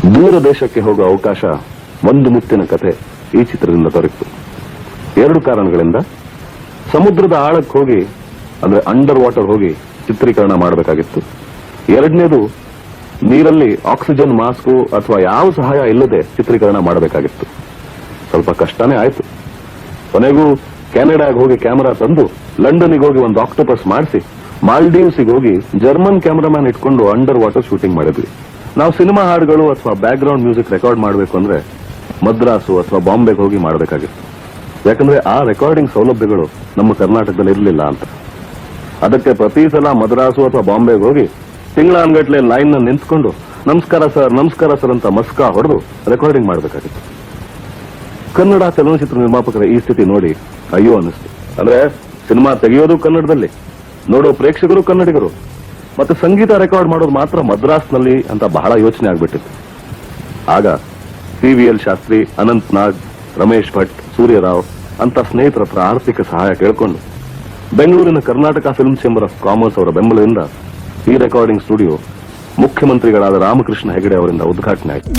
ದೂರ ದೇಶಕ್ಕೆ ಹೋಗುವ ಅವಕಾಶ ಒಂದು ಮುತ್ತಿನ ಕತೆ ಈ ಚಿತ್ರದಿಂದ ದೊರೆತು ಎರಡು ಕಾರಣಗಳಿಂದ. ಸಮುದ್ರದ ಆಳಕ್ಕೆ ಹೋಗಿ, ಅಂದ್ರೆ ಅಂಡರ್ ವಾಟರ್ ಹೋಗಿ ಚಿತ್ರೀಕರಣ ಮಾಡಬೇಕಾಗಿತ್ತು. ಎರಡನೇದು, ನೀರಲ್ಲಿ ಆಕ್ಸಿಜನ್ ಮಾಸ್ಕ್ ಅಥವಾ ಯಾವ ಸಹಾಯ ಇಲ್ಲದೆ ಚಿತ್ರೀಕರಣ ಮಾಡಬೇಕಾಗಿತ್ತು. ಸ್ವಲ್ಪ ಕಷ್ಟನೇ ಆಯ್ತು. ಕೊನೆಗೂ ಕೆನಡಾಗೆ ಹೋಗಿ ಕ್ಯಾಮೆರಾ ತಂದು ಲಂಡನ್ಗೆ ಹೋಗಿ ಒಂದು ಆಕ್ಟೋಪಸ್ ಮಾಡಿಸಿ, ಮಾಲ್ಡೀವ್ಸ್ಗೆ ಹೋಗಿ ಜರ್ಮನ್ ಕ್ಯಾಮರಾಮ್ಯಾನ್ ಇಟ್ಕೊಂಡು ಅಂಡರ್ ವಾಟರ್ ಶೂಟಿಂಗ್ ಮಾಡಿದ್ವಿ. ನಾವು ಸಿನಿಮಾ ಹಾಡುಗಳು ಅಥವಾ ಬ್ಯಾಕ್ ಗ್ರೌಂಡ್ ಮ್ಯೂಸಿಕ್ ರೆಕಾರ್ಡ್ ಮಾಡಬೇಕು ಅಂದ್ರೆ ಮದ್ರಾಸು ಅಥವಾ ಬಾಂಬೆಗೆ ಹೋಗಿ ಮಾಡಬೇಕಾಗಿತ್ತು. ಯಾಕಂದ್ರೆ ಆ ರೆಕಾರ್ಡಿಂಗ್ ಸೌಲಭ್ಯಗಳು ನಮ್ಮ ಕರ್ನಾಟಕದಲ್ಲಿ ಇರಲಿಲ್ಲ ಅಂತ. ಅದಕ್ಕೆ ಪ್ರತಿ ಸಲ ಮದ್ರಾಸು ಅಥವಾ ಬಾಂಬೆಗೆ ಹೋಗಿ ತಿಂಗಳಾನ್ಗಟ್ಲೆ ಲೈನ್ ನಿಂತ್ಕೊಂಡು, ನಮಸ್ಕಾರ ಸರ್ ನಮಸ್ಕಾರ ಸರ್ ಅಂತ ಮಸ್ಕಾ ಹೊಡೆದು ರೆಕಾರ್ಡಿಂಗ್ ಮಾಡಬೇಕಾಗಿತ್ತು. ಕನ್ನಡ ಚಲನಚಿತ್ರ ನಿರ್ಮಾಪಕರ ಈ ಸ್ಥಿತಿ ನೋಡಿ ಅಯ್ಯೋ ಅನಿಸ್ತು. ಅಂದ್ರೆ ಸಿನಿಮಾ ತೆಗೆಯೋದು ಕನ್ನಡದಲ್ಲಿ, ನೋಡೋ ಪ್ರೇಕ್ಷಕರು ಕನ್ನಡಿಗರು. ಮತ್ತೆ ಸಂಗೀತ ರೆಕಾರ್ಡ್ ಮಾಡೋದು ಮಾತ್ರ ಮದ್ರಾಸ್ನಲ್ಲಿ ಅಂತ ಬಹಳ ಯೋಚನೆ ಆಗ್ಬಿಟ್ಟಿತ್ತು. ಆಗ C V L Shastri, Anant Nag, Ramesh Bhat, Suryarao ಅಂತ ಸ್ನೇಹಿತರ ಹತ್ರ ಆರ್ಥಿಕ ಸಹಾಯ ಕೇಳಿಕೊಂಡು ಬೆಂಗಳೂರಿನ Karnataka Film Chamber of Commerce ಅವರ ಬೆಂಬಲದಿಂದ ಈ ರೆಕಾರ್ಡಿಂಗ್ ಸ್ಟುಡಿಯೋ ಮುಖ್ಯಮಂತ್ರಿಗಳಾದ ರಾಮಕೃಷ್ಣ ಹೆಗಡೆ ಅವರಿಂದ ಉದ್ಘಾಟನೆ ಆಯಿತು.